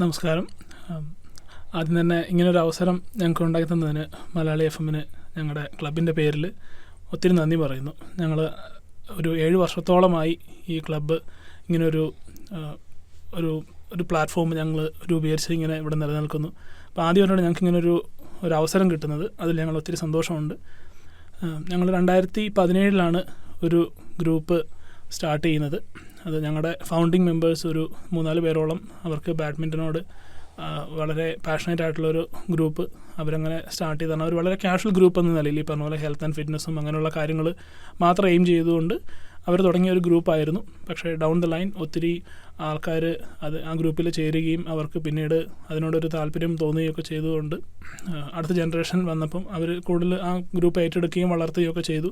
നമസ്കാരം. ആദ്യം തന്നെ ഇങ്ങനൊരു അവസരം ഞങ്ങൾക്ക് ഉണ്ടാക്കി തന്നതിന് മലയാളി എഫ് എമ്മിന് ഞങ്ങളുടെ ക്ലബിന്റെ പേരിൽ ഒത്തിരി നന്ദി പറയുന്നു. ഞങ്ങൾ ഒരു ഏഴ് വർഷത്തോളമായി ഈ ക്ലബ്ബ് ഇങ്ങനൊരു ഒരു ഒരു പ്ലാറ്റ്ഫോം ഞങ്ങൾ രൂപീകരിച്ച് ഇങ്ങനെ ഇവിടെ നിലനിൽക്കുന്നു. അപ്പോൾ ആദ്യമായിട്ടാണ് ഞങ്ങൾക്ക് ഇങ്ങനൊരു ഒരു അവസരം കിട്ടുന്നത്. അതിൽ ഞങ്ങൾ ഒത്തിരി സന്തോഷമുണ്ട്. ഞങ്ങൾ രണ്ടായിരത്തി പതിനേഴിലാണ് ഒരു ഗ്രൂപ്പ് സ്റ്റാർട്ട് ചെയ്യുന്നത്. അത് ഞങ്ങളുടെ ഫൗണ്ടിങ് മെമ്പേഴ്സ് ഒരു മൂന്നാൽ പേരോളം അവർക്ക് ബാഡ്മിന്റനോട് വളരെ പാഷനേറ്റ് ആയിട്ടുള്ളൊരു ഗ്രൂപ്പ് അവരങ്ങനെ സ്റ്റാർട്ട് ചെയ്താണ് അവർ വളരെ കാഷ്വൽ ഗ്രൂപ്പ് എന്ന നിലയിൽ ഈ പറഞ്ഞ പോലെ ഹെൽത്ത് ആൻഡ് ഫിറ്റ്നസ്സും അങ്ങനെയുള്ള കാര്യങ്ങൾ മാത്രം എയിം ചെയ്തുകൊണ്ട് അവർ തുടങ്ങിയ ഒരു ഗ്രൂപ്പായിരുന്നു പക്ഷേ ഡൗൺ ദ ലൈൻ ഒത്തിരി ആൾക്കാർ അത് ആ ഗ്രൂപ്പിൽ ചേരുകയും അവർക്ക് പിന്നീട് അതിനോടൊരു താല്പര്യം തോന്നുകയൊക്കെ ചെയ്തുകൊണ്ട് അടുത്ത ജനറേഷൻ വന്നപ്പം അവർ കൂടുതൽ ആ ഗ്രൂപ്പ് ഏറ്റെടുക്കുകയും വളർത്തുകയൊക്കെ ചെയ്തു.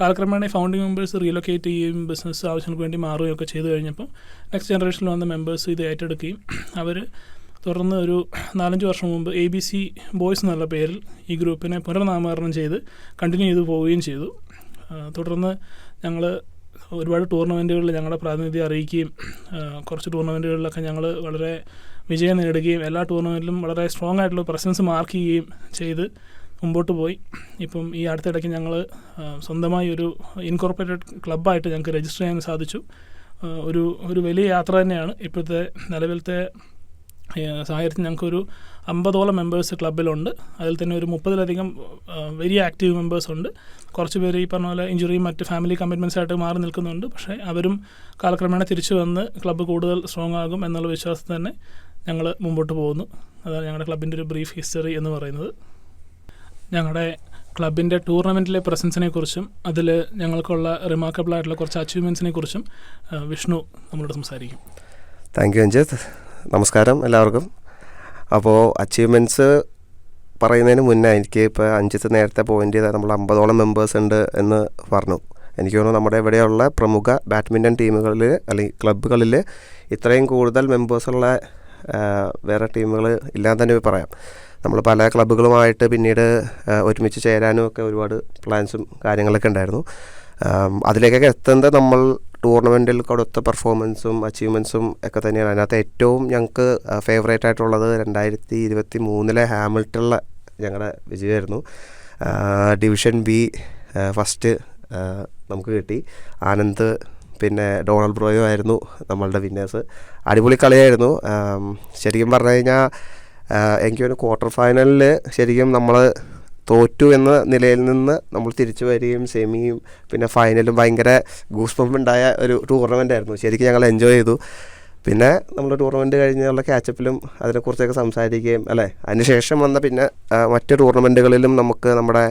കാലക്രമേണ ഫൗണ്ടിങ് മെമ്പേഴ്സ് റീലൊക്കേറ്റ് ചെയ്യുകയും ബിസിനസ് ആവശ്യങ്ങൾക്ക് വേണ്ടി മാറുകയൊക്കെ ചെയ്തു കഴിഞ്ഞപ്പം നെക്സ്റ്റ് ജനറേഷനിൽ വന്ന മെമ്പേഴ്സ് ഇത് ഏറ്റെടുക്കുകയും അവർ തുടർന്ന് ഒരു നാലഞ്ച് വർഷം മുമ്പ് എ ബി സി ബോയ്സ് എന്നുള്ള പേരിൽ ഈ ഗ്രൂപ്പിനെ പുനർനാമകരണം ചെയ്ത് കണ്ടിന്യൂ ചെയ്തു പോവുകയും ചെയ്തു. തുടർന്ന് ഞങ്ങൾ ഒരുപാട് ടൂർണമെന്റുകളിൽ ഞങ്ങളുടെ പ്രാതിനിധ്യം അറിയിക്കുകയും കുറച്ച് ടൂർണമെന്റുകളിലൊക്കെ ഞങ്ങൾ വളരെ വിജയം നേടുകയും എല്ലാ ടൂർണമെന്റിലും വളരെ സ്ട്രോങ് ആയിട്ടുള്ള പ്രസൻസ് മാർക്ക് ചെയ്യുകയും ചെയ്ത് മുമ്പോട്ട് പോയി. ഇപ്പം ഈ അടുത്തിടയ്ക്ക് ഞങ്ങൾ സ്വന്തമായി ഒരു ഇൻകോർപ്പറേറ്റഡ് ക്ലബ്ബായിട്ട് ഞങ്ങൾക്ക് രജിസ്റ്റർ ചെയ്യാൻ സാധിച്ചു. ഒരു ഒരു വലിയ യാത്ര തന്നെയാണ്. ഇപ്പോഴത്തെ നിലവിലത്തെ സാഹചര്യത്തിൽ ഞങ്ങൾക്കൊരു അമ്പതോളം മെമ്പേഴ്സ് ക്ലബ്ബിലുണ്ട് അതിൽ തന്നെ ഒരു മുപ്പതിലധികം വെരി ആക്റ്റീവ് മെമ്പേഴ്സ് ഉണ്ട്. കുറച്ച് പേര് ഈ പറഞ്ഞ പോലെ ഇഞ്ചുറിയും മറ്റ് ഫാമിലി കമ്മിറ്റ്മെൻസ് ആയിട്ട് മാറി നിൽക്കുന്നുണ്ട്. പക്ഷേ അവരും കാലക്രമേണ തിരിച്ചു വന്ന് ക്ലബ്ബ് കൂടുതൽ സ്ട്രോങ് ആകും എന്നുള്ള വിശ്വാസത്തിൽ തന്നെ ഞങ്ങൾ മുമ്പോട്ട് പോകുന്നു. അതാണ് ഞങ്ങളുടെ ക്ലബിന്റെ ഒരു ബ്രീഫ് ഹിസ്റ്ററി എന്ന് പറയുന്നത്. ഞങ്ങളുടെ ക്ലബിന്റെ ടൂർണമെന്റിലെ പ്രസൻസിനെ കുറിച്ചും അതിൽ ഞങ്ങൾക്കുള്ള റിമാർക്കബിൾ ആയിട്ടുള്ള കുറച്ച് അച്ചീവ്മെന്റ്സിനെ കുറിച്ചും വിഷ്ണു നമ്മളോട് സംസാരിക്കും. താങ്ക് യു അഞ്ജിത്ത് നമസ്കാരം എല്ലാവർക്കും. അപ്പോൾ അച്ചീവ്മെന്റ്സ് പറയുന്നതിന് മുന്നേ എനിക്ക് ഇപ്പോൾ അഞ്ചിത്ത് നേരത്തെ പോയിന്റ് ചെയ്താൽ നമ്മൾ അമ്പതോളം മെമ്പേഴ്സ് ഉണ്ട് എന്ന് പറഞ്ഞു. എനിക്ക് തോന്നുന്നു നമ്മുടെ ഇവിടെയുള്ള പ്രമുഖ ബാഡ്മിന്റൺ ടീമുകളിൽ അല്ലെങ്കിൽ ക്ലബ്ബുകളിൽ ഇത്രയും കൂടുതൽ മെമ്പേഴ്സുള്ള വേറെ ടീമുകൾ ഇല്ലാന്ന് തന്നെ പറയാം. നമ്മൾ പല ക്ലബ്ബുകളുമായിട്ട് പിന്നീട് ഒരുമിച്ച് ചേരാനും ഒക്കെ ഒരുപാട് പ്ലാൻസും കാര്യങ്ങളൊക്കെ ഉണ്ടായിരുന്നു. അതിലേക്കൊക്കെ എത്തുന്നത് നമ്മൾ ടൂർണമെന്റിൽ കൊടുത്ത പെർഫോമൻസും അച്ചീവ്മെൻസും ഒക്കെ തന്നെയാണ്. അതിനകത്ത് ഏറ്റവും ഞങ്ങൾക്ക് ഫേവറേറ്റ് ആയിട്ടുള്ളത് രണ്ടായിരത്തി ഇരുപത്തി മൂന്നിലെ ഹാമിൽട്ടണിലെ ഞങ്ങളുടെ വിജയമായിരുന്നു ഡിവിഷൻ ബി ഫസ്റ്റ് നമുക്ക് കിട്ടി. ആനന്ദ് പിന്നെ ഡൊണാൾഡ് ബ്രോയോ ആയിരുന്നു നമ്മളുടെ വിന്നേഴ്സ് അടിപൊളി കളിയായിരുന്നു. ശരിക്കും പറഞ്ഞു കഴിഞ്ഞാൽ എനിക്ക് തോന്നുന്നു ക്വാർട്ടർ ഫൈനലിൽ ശരിക്കും നമ്മൾ തോറ്റു എന്ന നിലയിൽ നിന്ന് നമ്മൾ തിരിച്ചു വരികയും സെമിയും പിന്നെ ഫൈനലും ഭയങ്കര ഗൂസ് ഉണ്ടായ ഒരു ടൂർണമെന്റ് ആയിരുന്നു. ശരിക്കും ഞങ്ങൾ എൻജോയ് ചെയ്തു. പിന്നെ നമ്മൾ ടൂർണമെന്റ് കഴിഞ്ഞുള്ള ക്യാച്ചപ്പിലും അതിനെക്കുറിച്ചൊക്കെ സംസാരിക്കുകയും അല്ലേ? അതിനുശേഷം വന്ന പിന്നെ മറ്റു ടൂർണമെന്റുകളിലും നമുക്ക് നമ്മുടെ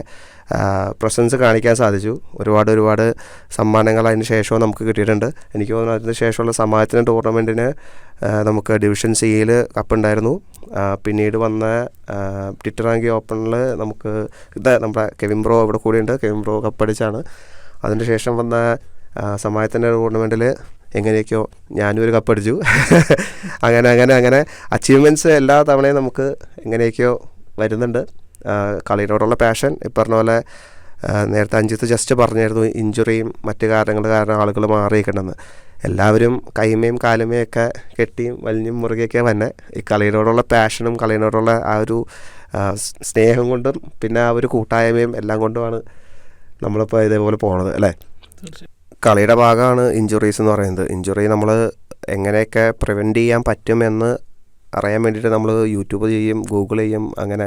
പ്രസൻസ് കാണിക്കാൻ സാധിച്ചു. ഒരുപാട് ഒരുപാട് സമ്മാനങ്ങൾ അതിന് ശേഷവും നമുക്ക് കിട്ടിയിട്ടുണ്ട്. എനിക്ക് തോന്നുന്നു അതിന് ശേഷമുള്ള സമാജത്തിന് ടൂർണമെന്റിന് നമുക്ക് ഡിവിഷൻ സിയിൽ കപ്പുണ്ടായിരുന്നു. പിന്നീട് വന്ന ടിറ്ററാങ്കി ഓപ്പണിൽ നമുക്ക് ഇത് നമ്മുടെ കെവിൻ ബ്രോ ഇവിടെ കൂടിയുണ്ട്. കെവിൻ ബ്രോ കപ്പടിച്ചാണ്. അതിന് ശേഷം വന്ന സമാജത്തിന്റെ ടൂർണമെന്റിൽ എങ്ങനെയൊക്കെയോ ഞാനും ഒരു കപ്പടിച്ചു. അങ്ങനെ അങ്ങനെ അങ്ങനെ. അച്ചീവ്മെന്റ്സ് എല്ലാ തവണയും നമുക്ക് എങ്ങനെയൊക്കെയോ വരുന്നുണ്ട്. കളിയോടുള്ള പാഷൻ ഈ പറഞ്ഞ പോലെ നേരത്തെ അഞ്ചിത്ത് ജസ്റ്റ് പറഞ്ഞായിരുന്നു ഇഞ്ചുറിയും മറ്റു കാരണങ്ങൾ കാരണം ആളുകൾ മാറിയിരിക്കണമെന്ന്. എല്ലാവരും കൈമയും കാലുമയും ഒക്കെ കെട്ടിയും വലിഞ്ഞും മുറുകയൊക്കെ തന്നെ ഈ കളിയോടുള്ള പാഷനും കളിയോടുള്ള ആ ഒരു സ്നേഹം കൊണ്ടും പിന്നെ ആ ഒരു കൂട്ടായ്മയും എല്ലാം കൊണ്ടുമാണ് നമ്മളിപ്പോൾ ഇതേപോലെ പോണത് അല്ലേ? കളിയുടെ ഭാഗമാണ് ഇഞ്ചുറീസ് എന്ന് പറയുന്നത്. ഇഞ്ചുറി നമ്മൾ എങ്ങനെയൊക്കെ പ്രിവെന്റ് ചെയ്യാൻ പറ്റുമെന്ന് അറിയാൻ വേണ്ടിയിട്ട് നമ്മൾ യൂട്യൂബ് ചെയ്യും ഗൂഗിൾ ചെയ്യും അങ്ങനെ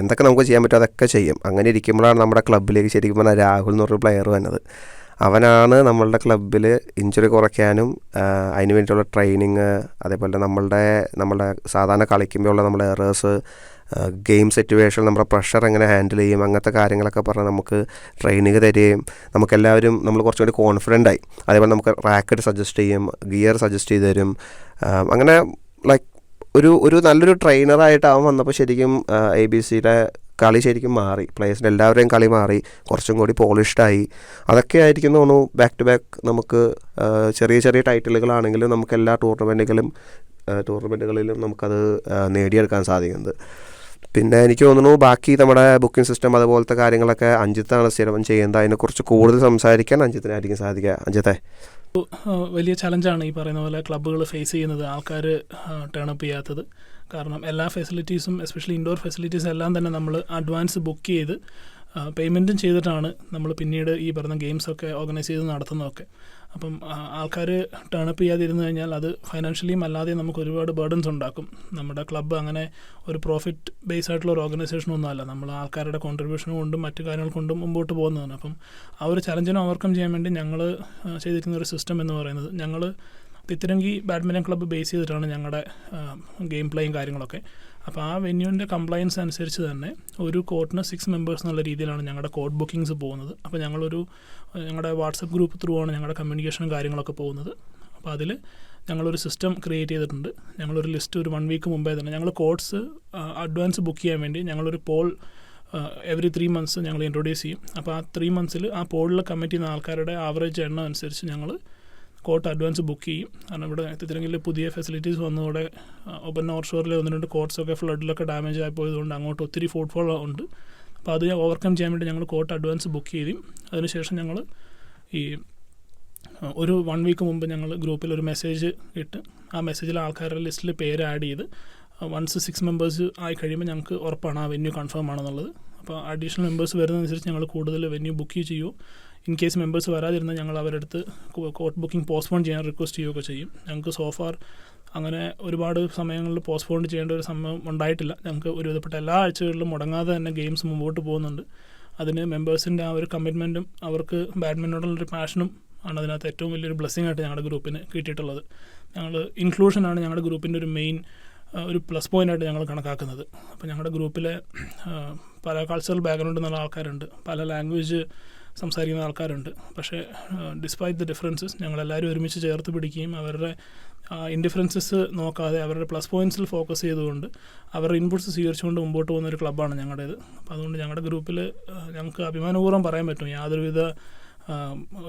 എന്തൊക്കെ നമുക്ക് ചെയ്യാൻ പറ്റും അതൊക്കെ ചെയ്യും. അങ്ങനെ ഇരിക്കുമ്പോഴാണ് നമ്മുടെ ക്ലബ്ബിലേക്ക് ശരിക്കും പറഞ്ഞാൽ രാഹുൽ എന്ന് പറഞ്ഞൊരു പ്ലെയർ വന്നത്. അവനാണ് നമ്മളുടെ ക്ലബ്ബിൽ ഇഞ്ചുറി കുറയ്ക്കാനും അതിന് വേണ്ടിയിട്ടുള്ള ട്രെയിനിങ് അതേപോലെ നമ്മളുടെ നമ്മളുടെ സാധാരണ കളിക്കുമ്പോഴുള്ള നമ്മുടെ എറേഴ്സ് ഗെയിം സിറ്റുവേഷൻ നമ്മുടെ പ്രഷർ എങ്ങനെ ഹാൻഡിൽ ചെയ്യും അങ്ങനത്തെ കാര്യങ്ങളൊക്കെ പറഞ്ഞ് നമുക്ക് ട്രെയിനിങ് തരികയും നമുക്കെല്ലാവരും നമ്മൾ കുറച്ചും കൂടി കോൺഫിഡന്റ് ആയി. അതേപോലെ നമുക്ക് റാക്കറ്റ് സജസ്റ്റ് ചെയ്യും ഗിയർ സജസ്റ്റ് ചെയ്ത് തരും അങ്ങനെ ലൈക്ക് ഒരു ഒരു നല്ലൊരു ട്രെയിനറായിട്ട് അവൻ വന്നപ്പോൾ ശരിക്കും എ ബി സിയുടെ കളി ശരിക്കും മാറി. പ്ലേയേഴ്സിന്റെ എല്ലാവരെയും കളി മാറി. കുറച്ചും കൂടി പോളിഷ്ഡായി അതൊക്കെ ആയിരിക്കും തോന്നുന്നു ബാക്ക് ടു ബാക്ക് നമുക്ക് ചെറിയ ചെറിയ ടൈറ്റിലുകളാണെങ്കിലും നമുക്ക് എല്ലാ ടൂർണമെന്റുകളും ടൂർണമെന്റുകളിലും നമുക്കത് നേടിയെടുക്കാൻ സാധിക്കുന്നത്. പിന്നെ എനിക്ക് തോന്നുന്നു ബാക്കി നമ്മുടെ ബുക്കിംഗ് സിസ്റ്റം അതുപോലത്തെ കാര്യങ്ങളൊക്കെ അഞ്ചിത്താണ് സ്ഥിരം ചെയ്യുന്നത്. അതിനെക്കുറിച്ച് കൂടുതൽ സംസാരിക്കാൻ അഞ്ചിത്തിനായിരിക്കും സാധിക്കുക. അഞ്ചത്തെ. വലിയ ചലഞ്ചാണ് ഈ പറയുന്ന പോലെ ക്ലബ്ബുകൾ ഫേസ് ചെയ്യുന്നത്. ആൾക്കാർ ടേൺ അപ്പ് ചെയ്യാത്തത്. കാരണം എല്ലാ ഫെസിലിറ്റീസും എസ്പെഷ്യലി ഇൻഡോർ ഫെസിലിറ്റീസ് എല്ലാം തന്നെ നമ്മൾ അഡ്വാൻസ് ബുക്ക് ചെയ്ത് പേയ്മെന്റും ചെയ്തിട്ടാണ് നമ്മൾ പിന്നീട് ഈ പറഞ്ഞ ഗെയിംസൊക്കെ ഓർഗനൈസ് ചെയ്ത് നടത്തുന്നതൊക്കെ. അപ്പം ആൾക്കാർ ടേണപ്പ് ചെയ്യാതിരുന്നു കഴിഞ്ഞാൽ അത് ഫൈനാൻഷ്യലിയും അല്ലാതെ നമുക്ക് ഒരുപാട് ബേർഡൻസ് ഉണ്ടാക്കും. നമ്മുടെ ക്ലബ്ബ് അങ്ങനെ ഒരു പ്രോഫിറ്റ് ബേസ് ആയിട്ടുള്ള ഒരു ഓർഗനൈസേഷൻ ഒന്നുമല്ല നമ്മൾ ആൾക്കാരുടെ കോൺട്രിബ്യൂഷൻ കൊണ്ടും മറ്റു കാര്യങ്ങൾ കൊണ്ടും മുമ്പോട്ട് പോകുന്നതാണ്. അപ്പം ആ ഒരു ചലഞ്ചിനെ ഓവർകം ചെയ്യാൻ വേണ്ടി ഞങ്ങൾ ചെയ്തിരിക്കുന്ന ഒരു സിസ്റ്റം എന്ന് പറയുന്നത് ഞങ്ങൾ തിത്തിരങ്കി ബാഡ്മിന്റൺ ക്ലബ്ബ് ബേസ് ചെയ്തിട്ടാണ് ഞങ്ങളുടെ ഗെയിം പ്ലേയും കാര്യങ്ങളൊക്കെ. അപ്പോൾ ആ വെന്യൂവിന്റെ കംപ്ലയൻസ് അനുസരിച്ച് തന്നെ ഒരു കോർട്ടിന് സിക്സ് മെമ്പേഴ്സ് എന്നുള്ള രീതിയിലാണ് ഞങ്ങളുടെ കോർട്ട് ബുക്കിങ്സ് പോകുന്നത്. അപ്പോൾ ഞങ്ങളൊരു ഞങ്ങളുടെ വാട്സപ്പ് ഗ്രൂപ്പ് ത്രൂ ആണ് ഞങ്ങളുടെ കമ്മ്യൂണിക്കേഷനും കാര്യങ്ങളൊക്കെ പോകുന്നത്. അപ്പോൾ അതിൽ ഞങ്ങളൊരു സിസ്റ്റം ക്രിയേറ്റ് ചെയ്തിട്ടുണ്ട്. ഞങ്ങളൊരു ലിസ്റ്റ് ഒരു വൺ വീക്ക് മുമ്പേ തന്നെ ഞങ്ങൾ കോഡ്സ് അഡ്വാൻസ് ബുക്ക് ചെയ്യാൻ വേണ്ടി ഞങ്ങളൊരു പോൾ എവറി ത്രീ മന്ത്സ് ഞങ്ങൾ ഇൻട്രൊഡ്യൂസ് ചെയ്യും. അപ്പോൾ ആ ത്രീ മന്ത്സിൽ ആ പോളിൽ കമ്മിറ്റ് ചെയ്യുന്ന ആൾക്കാരുടെ ആവറേജ് എണ്ണം അനുസരിച്ച് ഞങ്ങൾ കോട്ട് അഡ്വാൻസ് ബുക്ക് ചെയ്യും. കാരണം ഇവിടെ തിരുവനന്തപുരത്തിൽ പുതിയ ഫെസിലിറ്റീസ് വന്നതോടെ ഓപ്പൺ നോർത്ത് ഷോറിൽ ഒന്ന് രണ്ട് കോർട്ട്സൊക്കെ ഫ്ലഡിലൊക്കെ ഡാമേജ് ആയി പോയതുകൊണ്ട് അങ്ങോട്ട് ഒത്തിരി ഫോട്ട്ഫോൾ ഉണ്ട്. അപ്പോൾ അത് ഓവർകം ചെയ്യാൻ വേണ്ടി ഞങ്ങൾ കോട്ട് അഡ്വാൻസ് ബുക്ക് ചെയ്യും അതിനുശേഷം ഞങ്ങൾ ഈ ഒരു വൺ വീക്ക് മുമ്പ് ഞങ്ങൾ ഗ്രൂപ്പിൽ ഒരു മെസ്സേജ് ഇട്ട് ആ മെസ്സേജിൽ ആൾക്കാരുടെ ലിസ്റ്റിൽ പേര് ആഡ് ചെയ്ത് വൺസ് സിക്സ് മെമ്പേഴ്സ് ആയി കഴിയുമ്പോൾ ഞങ്ങൾക്ക് ഉറപ്പാണ് ആ വെന്യൂ കൺഫേം ആണെന്നുള്ളത്. അപ്പോൾ അഡീഷണൽ മെമ്പേഴ്സ് വരുന്നതനുസരിച്ച് ഞങ്ങൾ കൂടുതൽ വെന്യൂ ബുക്ക് ചെയ്യുമോ ഇൻ കേസ് മെമ്പേഴ്സ് വരാതിരുന്നാൽ ഞങ്ങൾ അവരുടെ അടുത്ത് കോട്ട് ബുക്കിംഗ് പോസ്റ്റ്പോൺ ചെയ്യാൻ റിക്വസ്റ്റ് ചെയ്യുകയൊക്കെ ചെയ്യും. ഞങ്ങൾക്ക് സോഫാർ അങ്ങനെ ഒരുപാട് സമയങ്ങളിൽ പോസ്റ്റ്പോൺ ചെയ്യേണ്ട ഒരു സമയം ഉണ്ടായിട്ടില്ല. ഞങ്ങൾക്ക് ഒരുവിധപ്പെട്ട എല്ലാ ആഴ്ചകളിലും മുടങ്ങാതെ തന്നെ ഗെയിംസ് മുമ്പോട്ട് പോകുന്നുണ്ട്. അതിന് മെമ്പേഴ്സിന്റെ ആ ഒരു കമ്മിറ്റ്മെന്റും അവർക്ക് ബാഡ്മിന്റനോടുള്ളൊരു പാഷനും ആണ് അതിനകത്ത് ഏറ്റവും വലിയൊരു ബ്ലെസ്സിങ് ആയിട്ട് ഞങ്ങളുടെ ഗ്രൂപ്പിന് കിട്ടിയിട്ടുള്ളത്. ഞങ്ങൾ ഇൻക്ലൂഷനാണ് ഞങ്ങളുടെ ഗ്രൂപ്പിന്റെ ഒരു മെയിൻ ഒരു പ്ലസ് പോയിന്റ് ആയിട്ട് ഞങ്ങൾ കണക്കാക്കുന്നത്. അപ്പോൾ ഞങ്ങളുടെ ഗ്രൂപ്പിലെ പല കൾച്ചറൽ ബാക്ക്ഗ്രൗണ്ടിൽ നിന്നുള്ള ആൾക്കാരുണ്ട്. പല ലാംഗ്വേജ് സംസാരിക്കുന്ന ആൾക്കാരുണ്ട്. പക്ഷേ ഡിസ്പൈറ്റ് ദ ഡിഫറൻസസ് ഞങ്ങളെല്ലാവരും ഒരുമിച്ച് ചേർത്ത് പിടിക്കുകയും അവരുടെ ഇൻഡിഫറൻസസ് നോക്കാതെ അവരുടെ പ്ലസ് പോയിന്റ്സിൽ ഫോക്കസ് ചെയ്തുകൊണ്ട് അവരുടെ ഇൻപുട്സ് സ്വീകരിച്ചുകൊണ്ട് മുമ്പോട്ട് പോകുന്ന ഒരു ക്ലബ്ബാണ് ഞങ്ങളുടേത്. അപ്പോൾ അതുകൊണ്ട് ഞങ്ങളുടെ ഗ്രൂപ്പിൽ ഞങ്ങൾക്ക് അഭിമാനപൂർവം പറയാൻ പറ്റും. യാതൊരുവിധ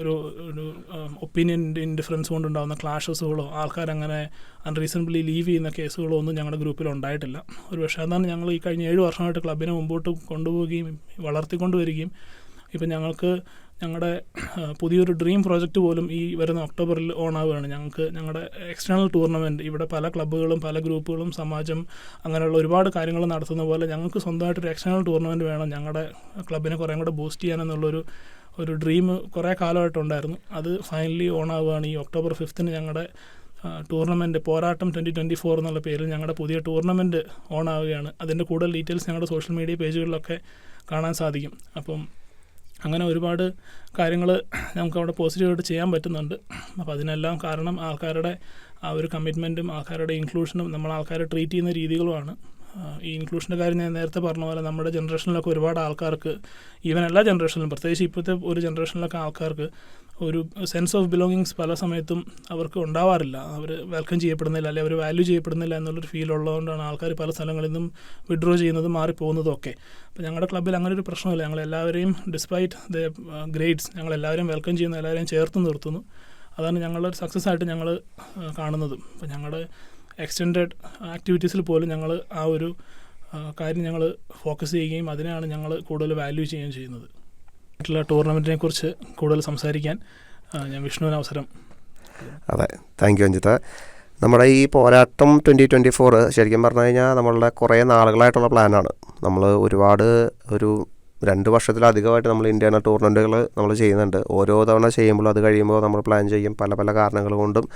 ഒരു ഒരു ഒപ്പീനിയൻ ഇൻഡിഫറൻസ് കൊണ്ടുണ്ടാകുന്ന ക്ലാഷസുകളോ ആൾക്കാരങ്ങനെ അൺറീസണബിളി ലീവ് ചെയ്യുന്ന കേസുകളോ ഒന്നും ഞങ്ങളുടെ ഗ്രൂപ്പിൽ ഉണ്ടായിട്ടില്ല. ഒരു പക്ഷേ അതാണ് ഞങ്ങൾ ഈ കഴിഞ്ഞ ഏഴ് വർഷമായിട്ട് ക്ലബിനെ മുമ്പോട്ട് കൊണ്ടുപോവുകയും വളർത്തിക്കൊണ്ടുവരികയും ഇപ്പം ഞങ്ങൾക്ക് ഞങ്ങളുടെ പുതിയൊരു ഡ്രീം പ്രോജക്റ്റ് പോലും ഈ വരുന്ന ഒക്ടോബറിൽ ഓൺ ആവുകയാണ് ഞങ്ങൾക്ക് ഞങ്ങളുടെ എക്സ്റ്റേണൽ ടൂർണമെന്റ് ഇവിടെ പല ക്ലബ്ബുകളും പല ഗ്രൂപ്പുകളും സമാജം അങ്ങനെയുള്ള ഒരുപാട് കാര്യങ്ങൾ നടത്തുന്ന പോലെ ഞങ്ങൾക്ക് സ്വന്തമായിട്ടൊരു എക്സ്റ്റേണൽ ടൂർണമെന്റ് വേണം. ഞങ്ങളുടെ ക്ലബിനെ കുറേ കൂടെ ബൂസ്റ്റ് ചെയ്യാനെന്നുള്ളൊരു ഒരു ഡ്രീം കുറേ കാലമായിട്ടുണ്ടായിരുന്നു. അത് ഫൈനലി ഓൺ ആവുകയാണ് ഈ ഒക്ടോബർ ഫിഫ്ത്തിന് ഞങ്ങളുടെ ടൂർണമെന്റ് പോരാട്ടം ട്വന്റി ട്വന്റി ഫോർ എന്നുള്ള പേരിൽ ഞങ്ങളുടെ പുതിയ ടൂർണമെന്റ് ഓൺ ആവുകയാണ് അതിന്റെ കൂടുതൽ ഡീറ്റെയിൽസ് ഞങ്ങളുടെ സോഷ്യൽ മീഡിയ പേജുകളിലൊക്കെ കാണാൻ സാധിക്കും. അപ്പം അങ്ങനെ ഒരുപാട് കാര്യങ്ങൾ നമുക്ക് അവിടെ പോസിറ്റീവായിട്ട് ചെയ്യാൻ പറ്റുന്നുണ്ട്. അപ്പോൾ അതിനെല്ലാം കാരണം ആൾക്കാരുടെ ആ ഒരു കമ്മിറ്റ്മെന്റും ആൾക്കാരുടെ ഇൻക്ലൂഷനും നമ്മൾ ആൾക്കാരെ ട്രീറ്റ് ചെയ്യുന്ന രീതികളുമാണ്. ഈ ഇൻക്ലൂഷന്റെ കാര്യം ഞാൻ നേരത്തെ പറഞ്ഞ പോലെ നമ്മുടെ ജനറേഷനിലൊക്കെ ഒരുപാട് ആൾക്കാർക്ക് ഈവൻ എല്ലാ ജനറേഷനിലും പ്രത്യേകിച്ച് ഇപ്പോഴത്തെ ഒരു ജനറേഷനിലൊക്കെ ആൾക്കാർക്ക് ഒരു സെൻസ് ഓഫ് ബിലോങ്ങിങ്സ് പല സമയത്തും അവർക്ക് ഉണ്ടാവാറില്ല. അവർ വെൽക്കം ചെയ്യപ്പെടുന്നില്ല അല്ലെങ്കിൽ അവർ വാല്യൂ ചെയ്യപ്പെടുന്നില്ല എന്നുള്ളൊരു ഫീൽ ഉള്ളതുകൊണ്ടാണ് ആൾക്കാർ പല സ്ഥലങ്ങളിൽ നിന്നും വിഡ്രോ ചെയ്യുന്നതും മാറിപ്പോകുന്നതും ഒക്കെ അപ്പോൾ ഞങ്ങളുടെ ക്ലബ്ബിൽ അങ്ങനെ ഒരു പ്രശ്നമില്ല. ഞങ്ങൾ എല്ലാവരെയും ഡിസ്പൈറ്റ് ദ ഗ്രേഡ്സ് ഞങ്ങൾ എല്ലാവരെയും വെൽക്കം ചെയ്യുന്നു എല്ലാവരെയും ചേർത്ത് നിർത്തുന്നു. അതാണ് ഞങ്ങളുടെ ഒരു സക്സസ് ആയിട്ട് ഞങ്ങൾ കാണുന്നതും. അപ്പോൾ ഞങ്ങളുടെ എക്സ്റ്റെൻഡഡ് ആക്ടിവിറ്റീസിൽ പോലും ഞങ്ങൾ ആ ഒരു കാര്യം ഞങ്ങൾ ഫോക്കസ് ചെയ്യുകയും അതിനെയാണ് ഞങ്ങൾ കൂടുതൽ വാല്യൂ ചെയ്യുകയും ചെയ്യുന്നത്. മറ്റുള്ള ടൂർണമെന്റിനെ കുറിച്ച് കൂടുതൽ സംസാരിക്കാൻ ഞാൻ വിഷ്ണുവിന് അവസരം അതെ. Thank you Anjitha. നമ്മുടെ ഈ പോരാട്ടം ട്വന്റി ട്വന്റി ഫോർ ശരിക്കും പറഞ്ഞു കഴിഞ്ഞാൽ നമ്മളുടെ കുറേ നാളുകളായിട്ടുള്ള പ്ലാനാണ് നമ്മൾ ഒരുപാട് ഒരു രണ്ട് വർഷത്തിലധികമായിട്ട് നമ്മൾ ഇന്റേണൽ ടൂർണമെന്റുകൾ നമ്മൾ ചെയ്യുന്നുണ്ട്. ഓരോ തവണ ചെയ്യുമ്പോൾ അത് കഴിയുമ്പോൾ നമ്മൾ പ്ലാൻ ചെയ്യും. പല പല കാരണങ്ങൾ കൊണ്ടും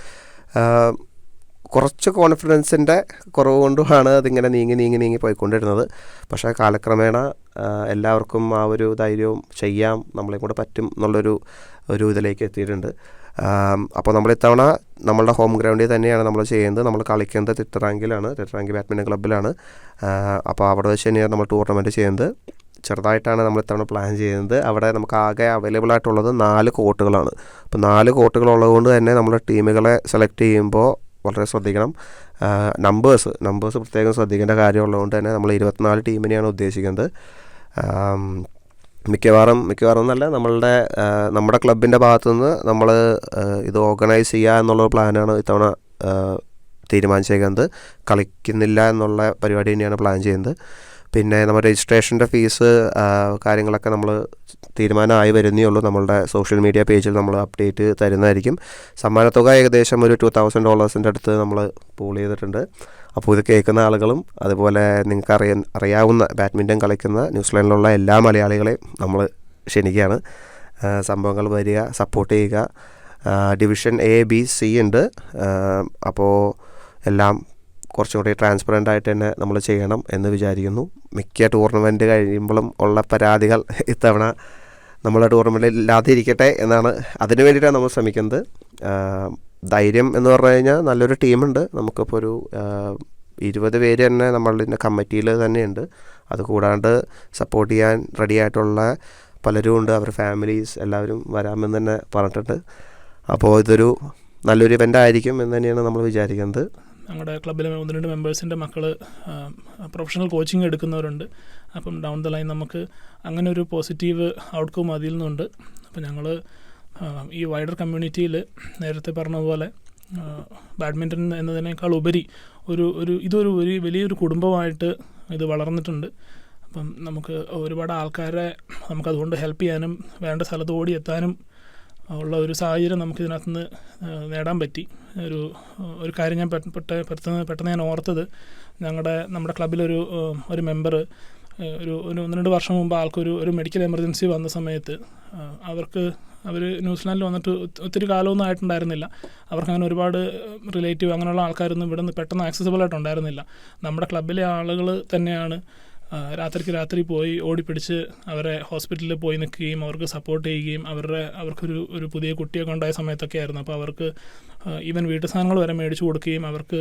കുറച്ച് കോൺഫിഡൻസിന്റെ കുറവ് കൊണ്ടുമാണ് അതിങ്ങനെ നീങ്ങി നീങ്ങി നീങ്ങി പോയിക്കൊണ്ടിരുന്നത്. പക്ഷേ കാലക്രമേണ എല്ലാവർക്കും ആ ഒരു ധൈര്യവും ചെയ്യാം നമ്മളെ കൂടെ പറ്റും എന്നുള്ളൊരു ഒരു ഇതിലേക്ക് എത്തിയിട്ടുണ്ട്. അപ്പോൾ നമ്മൾ ഇത്തവണ നമ്മളുടെ ഹോം ഗ്രൗണ്ടിൽ തന്നെയാണ് നമ്മൾ ചെയ്യുന്നത്. നമ്മൾ കളിക്കുന്നത് തിട്ടറാങ്കിലാണ് തിട്ടറാങ്കി ബാഡ്മിന്റൺ ക്ലബ്ബിലാണ് അപ്പോൾ അവിടെ വെച്ച് തന്നെയാണ് നമ്മൾ ടൂർണമെന്റ് ചെയ്യുന്നത്. ചെറുതായിട്ടാണ് നമ്മൾ ഇത്തവണ പ്ലാൻ ചെയ്യുന്നത്. അവിടെ നമുക്ക് ആകെ അവൈലബിൾ ആയിട്ടുള്ളത് നാല് കോട്ടുകളാണ് അപ്പോൾ നാല് കോട്ടുകളുള്ളത് ഉള്ളതുകൊണ്ട് തന്നെ നമ്മൾ ടീമുകളെ സെലക്ട് ചെയ്യുമ്പോൾ വളരെ ശ്രദ്ധിക്കണം. നമ്പേഴ്സ് നമ്പേഴ്സ് പ്രത്യേകം ശ്രദ്ധിക്കേണ്ട കാര്യമുള്ളതുകൊണ്ട് തന്നെ നമ്മൾ ഇരുപത്തിനാല് ടീമിനെയാണ് ഉദ്ദേശിക്കുന്നത്. മിക്കവാറും മിക്കവാറും എന്നല്ല നമ്മളുടെ നമ്മുടെ ക്ലബിന്റെ ഭാഗത്തുനിന്ന് നമ്മൾ ഇത് ഓർഗനൈസ് ചെയ്യുക എന്നുള്ള പ്ലാനാണ് ഇത്തവണ തീരുമാനിച്ചേക്കുന്നത്. കളിക്കുന്നില്ല എന്നുള്ള പരിപാടി തന്നെയാണ് പ്ലാൻ ചെയ്യുന്നത്. പിന്നെ നമ്മുടെ രജിസ്ട്രേഷന്റെ ഫീസ് കാര്യങ്ങളൊക്കെ നമ്മൾ തീരുമാനമായി വരുന്നേ ഉള്ളൂ. നമ്മളുടെ സോഷ്യൽ മീഡിയ പേജിൽ നമ്മൾ അപ്ഡേറ്റ് തരുന്നതായിരിക്കും. സമ്മാനത്തുക ഏകദേശം ഒരു ടു തൗസൻഡ് ഡോളേഴ്സിന്റെ അടുത്ത് നമ്മൾ പൂൾ ചെയ്തിട്ടുണ്ട്. അപ്പോൾ ഇത് കേൾക്കുന്ന ആളുകളും അതുപോലെ നിങ്ങൾക്ക് അറിയ അറിയാവുന്ന ബാഡ്മിന്റൺ കളിക്കുന്ന ന്യൂസിലാൻഡിലുള്ള എല്ലാ മലയാളികളെയും നമ്മൾ ക്ഷണിക്കുകയാണ്. സംഭവങ്ങൾ വരിക സപ്പോർട്ട് ചെയ്യുക. ഡിവിഷൻ എ ബി സി ഉണ്ട്. അപ്പോൾ എല്ലാം കുറച്ചും കൂടി ട്രാൻസ്പെറന്റ് ആയിട്ട് തന്നെ നമ്മൾ ചെയ്യണം എന്ന് വിചാരിക്കുന്നു. മിക്ക ടൂർണമെന്റ് കഴിയുമ്പോഴും ഉള്ള പരാതികൾ ഇത്തവണ നമ്മളെ ടൂർണമെന്റിൽ ഇല്ലാതിരിക്കട്ടെ എന്നാണ് അതിനു വേണ്ടിയിട്ടാണ് നമ്മൾ ശ്രമിക്കുന്നത്. ധൈര്യം എന്ന് പറഞ്ഞു കഴിഞ്ഞാൽ നല്ലൊരു ടീമുണ്ട് നമുക്കിപ്പോൾ ഒരു ഇരുപത് പേര് തന്നെ നമ്മളുടെ കമ്മിറ്റിയിൽ തന്നെയുണ്ട്. അത് കൂടാണ്ട് സപ്പോർട്ട് ചെയ്യാൻ റെഡി ആയിട്ടുള്ള പലരും ഉണ്ട്. അവരുടെ ഫാമിലീസ് എല്ലാവരും വരാമെന്ന് തന്നെ പറഞ്ഞിട്ടുണ്ട്. അപ്പോൾ ഇതൊരു നല്ലൊരു ഇവന്റ് ആയിരിക്കും എന്ന് തന്നെയാണ് നമ്മൾ വിചാരിക്കുന്നത്. ഞങ്ങളുടെ ക്ലബ്ബിലെ ഒന്ന് രണ്ട് മെമ്പേഴ്സിന്റെ മക്കൾ പ്രൊഫഷണൽ കോച്ചിങ് എടുക്കുന്നവരുണ്ട്. അപ്പം ഡൗൺ ദ ലൈൻ നമുക്ക് അങ്ങനെ ഒരു പോസിറ്റീവ് ഔട്ട്കം അതിൽ നിന്നുണ്ട്. അപ്പം ഞങ്ങൾ ഈ വൈഡർ കമ്മ്യൂണിറ്റിയിൽ നേരത്തെ പറഞ്ഞതുപോലെ പോലെ ബാഡ്മിന്റൺ എന്നതിനേക്കാൾ ഉപരി ഒരു ഒരു ഇതൊരു ഒരു വലിയൊരു കുടുംബമായിട്ട് ഇത് വളർന്നിട്ടുണ്ട്. അപ്പം നമുക്ക് ഒരുപാട് ആൾക്കാരെ നമുക്കതുകൊണ്ട് ഹെൽപ്പ് ചെയ്യാനും വേണ്ട സ്ഥലത്ത് ഓടി എത്താനും ഉള്ള ഒരു സാഹചര്യം നമുക്ക് ഇതിനകത്തുനിന്ന് നേടാൻ പറ്റി. ഒരു ഒരു കാര്യം ഞാൻ പെട്ട- പെട്ട- പെട്ടെന്ന് പെട്ടെന്ന് ഞാൻ ഓർത്തത് ഞങ്ങളുടെ നമ്മുടെ ക്ലബിലൊരു ഒരു മെമ്പർ ഒരു ഒരു ഒന്ന് രണ്ട് വർഷം മുമ്പ് ആൾക്കൊരു ഒരു മെഡിക്കൽ എമർജൻസി വന്ന സമയത്ത് അവർക്ക് അവർ ന്യൂസിലാൻഡിൽ വന്നിട്ട് ഒത്തിരി കാലമൊന്നും ആയിട്ടുണ്ടായിരുന്നില്ല. അവർക്ക് അങ്ങനെ ഒരുപാട് റിലേറ്റീവ് അങ്ങനെയുള്ള ആൾക്കാരൊന്നും ഇവിടെ നിന്ന് പെട്ടെന്ന് ആക്സസിബിൾ ആയിട്ടുണ്ടായിരുന്നില്ല നമ്മുടെ ക്ലബിലെ ആളുകൾ തന്നെയാണ് രാത്രിക്ക് രാത്രി പോയി ഓടിപ്പിടിച്ച് അവരെ ഹോസ്പിറ്റലിൽ പോയി നിൽക്കുകയും അവർക്ക് സപ്പോർട്ട് ചെയ്യുകയും അവരുടെ അവർക്കൊരു ഒരു പുതിയ കുട്ടിയൊക്കെ ഉണ്ടായ സമയത്തൊക്കെ ആയിരുന്നു. അപ്പോൾ അവർക്ക് ഈവൻ വീട്ടു സാധനങ്ങൾ വരെ മേടിച്ചു കൊടുക്കുകയും അവർക്ക്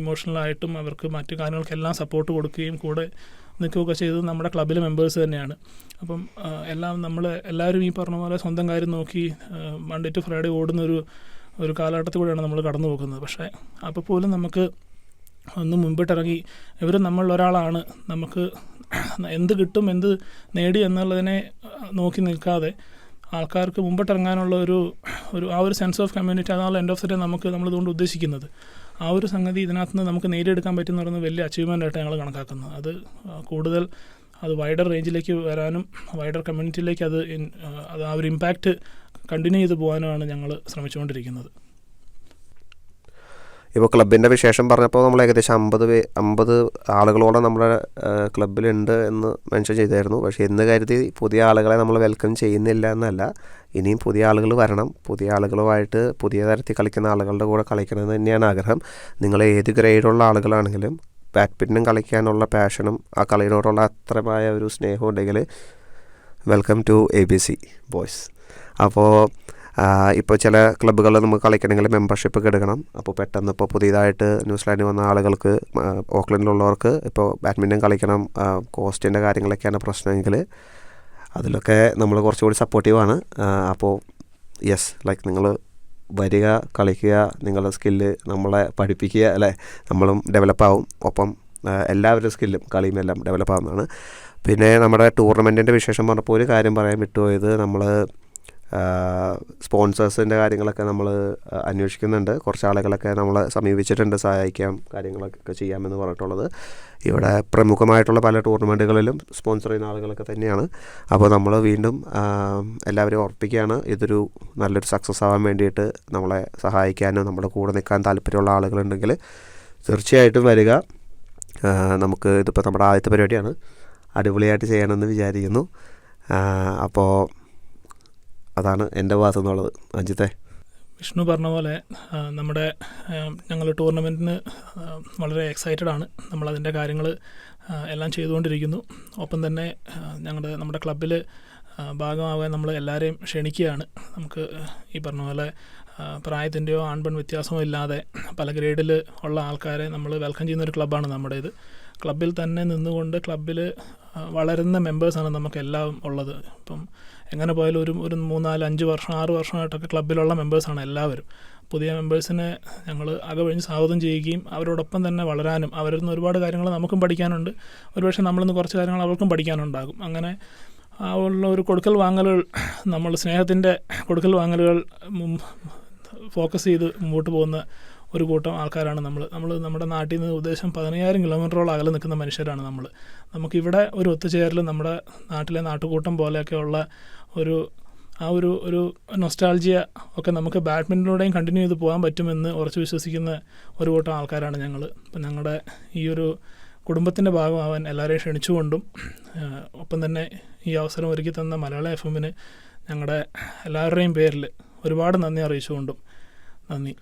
ഇമോഷണലായിട്ടും അവർക്ക് മറ്റു കാര്യങ്ങൾക്കെല്ലാം സപ്പോർട്ട് കൊടുക്കുകയും കൂടെ നിൽക്കുകയൊക്കെ ചെയ്തത് നമ്മുടെ ക്ലബിലെ മെമ്പേഴ്സ് തന്നെയാണ്. അപ്പം എല്ലാം നമ്മൾ എല്ലാവരും ഈ പറഞ്ഞ പോലെ സ്വന്തം കാര്യം നോക്കി മൺഡേ ടു ഫ്രൈഡേ ഓടുന്നൊരു ഒരു കാലഘട്ടത്തിൽ കൂടെയാണ് നമ്മൾ കടന്നു പോകുന്നത് പക്ഷേ അപ്പോൾ പോലും നമുക്ക് ഒന്ന് മുമ്പിട്ടിറങ്ങി ഇവർ നമ്മളിൽ ഒരാളാണ്. നമുക്ക് എന്ത് കിട്ടും എന്ത് നേടി എന്നുള്ളതിനെ നോക്കി നിൽക്കാതെ ആൾക്കാർക്ക് മുമ്പിട്ടിറങ്ങാനുള്ള ഒരു ഒരു ആ ഒരു സെൻസ് ഓഫ് കമ്മ്യൂണിറ്റി അതാണ് എൻഡ് ഓഫ് ദ ഡേ നമുക്ക് നമ്മളിതുകൊണ്ട് ഉദ്ദേശിക്കുന്നത്. ആ ഒരു സംഗതി ഇതിനകത്ത് നിന്ന് നമുക്ക് നേടിയെടുക്കാൻ പറ്റുന്ന പറയുന്നത് വലിയ അച്ചീവ്മെന്റായിട്ട് ഞങ്ങൾ കണക്കാക്കുന്നത്. അത് കൂടുതൽ അത് വൈഡർ റേഞ്ചിലേക്ക് വരാനും വൈഡർ കമ്മ്യൂണിറ്റിയിലേക്ക് അത് അത് ആ ഒരു ഇമ്പാക്റ്റ് കണ്ടിന്യൂ ചെയ്ത് പോകാനുമാണ് ഞങ്ങൾ ശ്രമിച്ചുകൊണ്ടിരിക്കുന്നത്. ഇപ്പോൾ ക്ലബിന്റെ വിശേഷം പറഞ്ഞപ്പോൾ നമ്മൾ ഏകദേശം അമ്പത് പേ അമ്പത് ആളുകളോളം നമ്മുടെ ക്ലബിലുണ്ട് എന്ന് മെൻഷൻ ചെയ്തായിരുന്നു. പക്ഷേ എന്ന് കരുതി പുതിയ ആളുകളെ നമ്മൾ വെൽക്കം ചെയ്യുന്നില്ല എന്നല്ല. ഇനിയും പുതിയ ആളുകൾ വരണം. പുതിയ ആളുകളുമായിട്ട് പുതിയ തരത്തിൽ കളിക്കുന്ന ആളുകളുടെ കൂടെ കളിക്കണമെന്ന് തന്നെയാണ് ആഗ്രഹം. നിങ്ങൾ ഏത് ഗ്രേഡുള്ള ആളുകളാണെങ്കിലും ബാഡ്മിന്റൺ കളിക്കാനുള്ള പാഷനും ആ കളിയോടുള്ള അത്രമായ ഒരു സ്നേഹം ഉണ്ടെങ്കിൽ welcome to A B C boys അപ്പോൾ ഇപ്പോൾ ചില ക്ലബ്ബുകളിൽ നമുക്ക് കളിക്കണമെങ്കിൽ മെമ്പർഷിപ്പ് എടുക്കണം. അപ്പോൾ പെട്ടെന്ന് ഇപ്പോൾ പുതിയതായിട്ട് ന്യൂസിലാൻഡിൽ വന്ന ആളുകൾക്ക് ഓക്ലൻഡിലുള്ളവർക്ക് ഇപ്പോൾ ബാഡ്മിന്റൺ കളിക്കണം കോസ്റ്റിന്റെ കാര്യങ്ങളൊക്കെയാണ് പ്രശ്നമെങ്കിൽ അതിലൊക്കെ നമ്മൾ കുറച്ചുകൂടി സപ്പോർട്ടീവാണ് അപ്പോൾ യെസ് ലൈക്ക് നിങ്ങൾ വരിക കളിക്കുക നിങ്ങളുടെ സ്കില്ല് നമ്മളെ പഠിപ്പിക്കുക അല്ലേ? നമ്മളും ഡെവലപ്പാവും ഒപ്പം എല്ലാവരുടെ സ്കില്ലും കളിയും എല്ലാം ഡെവലപ്പാവുന്നതാണ് പിന്നെ നമ്മുടെ ടൂർണമെന്റിന്റെ വിശേഷം പറഞ്ഞപ്പോൾ ഒരു കാര്യം പറയാൻ വിട്ടുപോയത് നമ്മൾ സ്പോൺസേഴ്സിന്റെ കാര്യങ്ങളൊക്കെ നമ്മൾ അന്വേഷിക്കുന്നുണ്ട്. കുറച്ച് ആളുകളൊക്കെ നമ്മളെ സമീപിച്ചിട്ടുണ്ട് സഹായിക്കാം കാര്യങ്ങളൊക്കെ ചെയ്യാമെന്ന് പറഞ്ഞിട്ടുള്ളത്. ഇവിടെ പ്രമുഖമായിട്ടുള്ള പല ടൂർണമെന്റുകളിലും സ്പോൺസർ ചെയ്യുന്ന ആളുകളൊക്കെ തന്നെയാണ്. അപ്പോൾ നമ്മൾ വീണ്ടും എല്ലാവരും എല്ലാവരെയും ഓർപ്പിക്കുകയാണ്. ഇതൊരു നല്ലൊരു സക്സസ് ആവാൻ വേണ്ടിയിട്ട് നമ്മളെ സഹായിക്കാനും നമ്മുടെ കൂടെ നിൽക്കാൻ താല്പര്യമുള്ള ആളുകളുണ്ടെങ്കിൽ തീർച്ചയായിട്ടും വരിക. നമുക്ക് ഇതിപ്പോൾ നമ്മുടെ ആദ്യത്തെ പരിപാടിയാണ്. അടിപൊളിയായിട്ട് ചെയ്യണമെന്ന് വിചാരിക്കുന്നു. അപ്പോൾ അതാണ് എന്റെ ഭാഗത്തു നിന്നുള്ളത് അജിത്തെ. വിഷ്ണു പറഞ്ഞ പോലെ നമ്മുടെ ഞങ്ങൾ ടൂർണമെന്റിന് വളരെ എക്സൈറ്റഡ് ആണ്. നമ്മളതിന്റെ കാര്യങ്ങൾ എല്ലാം ചെയ്തുകൊണ്ടിരിക്കുന്നു. ഒപ്പം തന്നെ ഞങ്ങളുടെ നമ്മുടെ ക്ലബിൽ ഭാഗമാകാൻ നമ്മൾ എല്ലാവരെയും ക്ഷണിക്കുകയാണ്. നമുക്ക് ഈ പറഞ്ഞ പോലെ പ്രായത്തിന്റെയോ ആൺപെൺ വ്യത്യാസമോ ഇല്ലാതെ പല ഗ്രേഡിൽ ഉള്ള ആൾക്കാരെ നമ്മൾ വെൽക്കം ചെയ്യുന്ന ഒരു ക്ലബ്ബാണ് നമ്മുടേത്. ക്ലബിൽ തന്നെ നിന്നുകൊണ്ട് ക്ലബിൽ വളരുന്ന മെമ്പേഴ്സാണ് നമുക്ക് എല്ലാം ഉള്ളത്. ഇപ്പം എങ്ങനെ പോയാലും ഒരു ഒരു മൂന്നാൽ അഞ്ച് വർഷം ആറ് വർഷമായിട്ടൊക്കെ ക്ലബിലുള്ള മെമ്പേഴ്സാണ് എല്ലാവരും. പുതിയ മെമ്പേഴ്സിനെ ഞങ്ങൾ അകവഴിഞ്ഞ് സ്വാഗതം ചെയ്യുകയും അവരോടൊപ്പം തന്നെ വളരാനും അവരിൽ നിന്ന് ഒരുപാട് കാര്യങ്ങൾ നമുക്കും പഠിക്കാനുണ്ട്. ഒരുപക്ഷെ നമ്മളിൽ നിന്ന് കുറച്ച് കാര്യങ്ങൾ അവർക്കും പഠിക്കാനുണ്ടാകും. അങ്ങനെ ആ ഉള്ള ഒരു കൊടുക്കൽ വാങ്ങലുകൾ നമ്മൾ സ്നേഹത്തിന്റെ കൊടുക്കൽ വാങ്ങലുകൾ ഫോക്കസ് ചെയ്ത് മുമ്പോട്ട് പോകുന്ന ഒരു കൂട്ടം ആൾക്കാരാണ് നമ്മൾ നമ്മൾ നമ്മുടെ നാട്ടിൽ നിന്ന് ഉദ്ദേശം പതിനയ്യായിരം കിലോമീറ്ററോളം അകലെ നിൽക്കുന്ന മനുഷ്യരാണ് നമ്മൾ നമുക്കിവിടെ ഒരു ഒത്തുചേരൽ നമ്മുടെ നാട്ടിലെ നാട്ടുകൂട്ടം പോലെയൊക്കെയുള്ള ഒരു ആ ഒരു ഒരു നൊസ്റ്റാൾജിയ ഒക്കെ നമുക്ക് ബാഡ്മിന്റനിലൂടെയും കണ്ടിന്യൂ ചെയ്ത് പോകാൻ പറ്റുമെന്ന് ഉറച്ചു വിശ്വസിക്കുന്ന ഒരു കൂട്ടം ആൾക്കാരാണ് ഞങ്ങൾ അപ്പം ഞങ്ങളുടെ ഈ ഒരു കുടുംബത്തിന്റെ ഭാഗമാവാൻ എല്ലാവരെയും ക്ഷണിച്ചുകൊണ്ടും ഒപ്പം തന്നെ ഈ അവസരം ഒരുക്കി തന്ന മലയാള എഫ് എമ്മിന് ഞങ്ങളുടെ എല്ലാവരുടെയും പേരിൽ ഒരുപാട് നന്ദി അറിയിച്ചുകൊണ്ടും നന്ദി.